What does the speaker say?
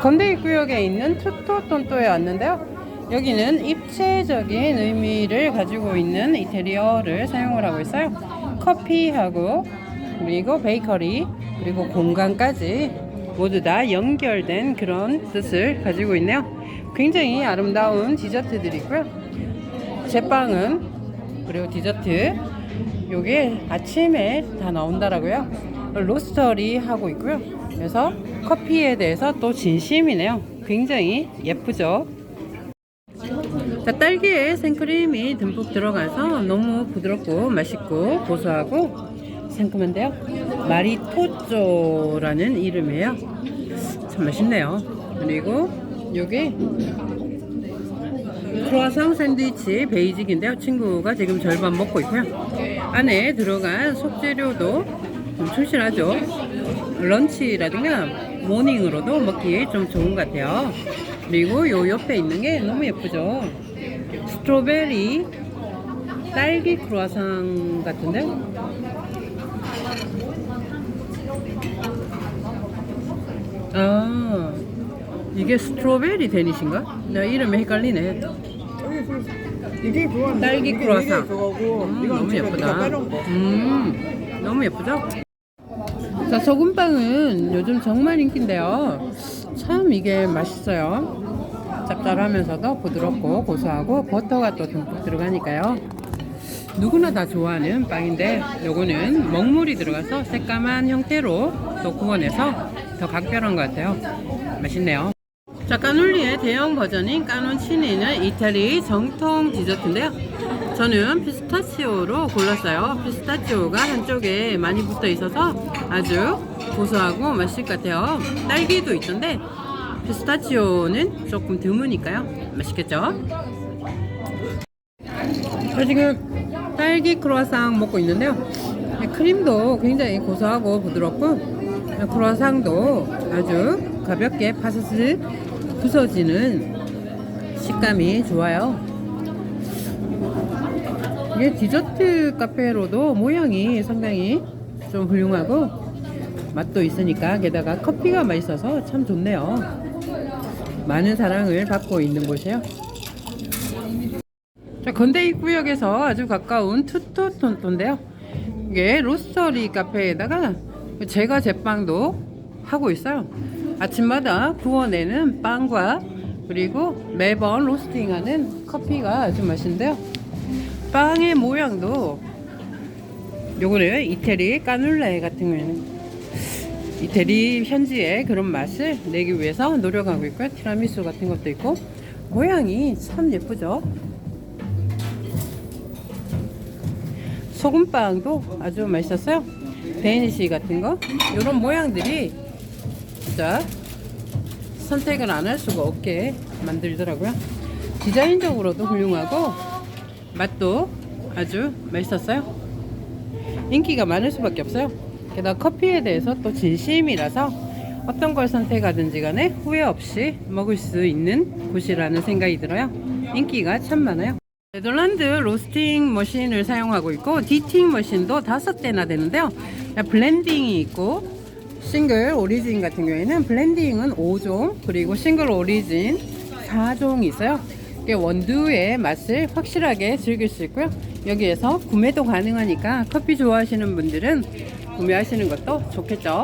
건대입구역에 있는 투토톤토에 왔는데요. 여기는 입체적인 의미를 가지고 있는 이태리어를 사용을 하고 있어요. 커피하고 그리고 베이커리 그리고 공간까지 모두 다 연결된 그런 뜻을 가지고 있네요. 굉장히 아름다운 디저트들이 있고요. 제빵은 그리고 디저트 요게 아침에 다 나온다라고요. 로스터리 하고 있고요. 그래서 커피에 대해서 또 진심이네요. 굉장히 예쁘죠. 자, 딸기에 생크림이 듬뿍 들어가서 너무 부드럽고 맛있고 고소하고 상큼한데요. 마리토쪼라는 이름이에요. 참 맛있네요. 그리고 요게 크로아상 샌드위치 베이직인데요. 친구가 지금 절반 먹고 있고요. 안에 들어간 속재료도 좀 충실하죠. 런치라든가 모닝으로도 먹기 좀 좋은 것 같아요. 그리고 요 옆에 있는 게 너무 예쁘죠. 스트로베리 딸기 크로아상 같은데? 아, 이게 스트로베리 데니신가? 나 이름이 헷갈리네. 이게 딸기 크루아상. 음, 너무 예쁘다. 음, 너무 예쁘죠? 자, 소금빵은 요즘 정말 인기인데요. 참 이게 맛있어요. 짭짤하면서도 부드럽고 고소하고 버터가 또 듬뿍 들어가니까요. 누구나 다 좋아하는 빵인데 요거는 먹물이 들어가서 새까만 형태로 또 구워내서 더 각별한 것 같아요. 맛있네요. 자, 까놀리의 대형 버전인 까논치니는 이태리 정통 디저트인데요. 저는 피스타치오로 골랐어요. 피스타치오가 한쪽에 많이 붙어 있어서 아주 고소하고 맛있을 것 같아요. 딸기도 있던데 피스타치오는 조금 드무니까요. 맛있겠죠? 저 지금 딸기 크로아상 먹고 있는데요. 크림도 굉장히 고소하고 부드럽고 크로아상도 아주 가볍게 파스스 부서지는 식감이 좋아요. 이게 디저트 카페로도 모양이 상당히 좀 훌륭하고 맛도 있으니까 게다가 커피가 맛있어서 참 좋네요. 많은 사랑을 받고 있는 곳이에요. 자, 건대 입구역에서 아주 가까운 투토톤토인데요. 이게 로스터리 카페에다가 제가 제빵도 하고 있어요. 아침마다 구워내는 빵과 그리고 매번 로스팅하는 커피가 아주 맛있는데요. 빵의 모양도 요거는 이태리 까눌레 같은 경우에는 이태리 현지의 그런 맛을 내기 위해서 노력하고 있고요. 티라미수 같은 것도 있고 모양이 참 예쁘죠. 소금빵도 아주 맛있었어요. 데니시 같은 거 이런 모양들이 진짜 선택을 안 할 수가 없게 만들더라고요. 디자인적으로도 훌륭하고 맛도 아주 맛있었어요. 인기가 많을 수밖에 없어요. 게다가 커피에 대해서 또 진심이라서 어떤 걸 선택하든지 간에 후회 없이 먹을 수 있는 곳이라는 생각이 들어요. 인기가 참 많아요. 네덜란드 로스팅 머신을 사용하고 있고 디팅 머신도 다섯 대나 되는데요. 블렌딩이 있고 싱글 오리진 같은 경우에는 블렌딩은 5종 그리고 싱글 오리진 4종이 있어요. 원두의 맛을 확실하게 즐길 수 있고요. 여기에서 구매도 가능하니까 커피 좋아하시는 분들은 구매하시는 것도 좋겠죠.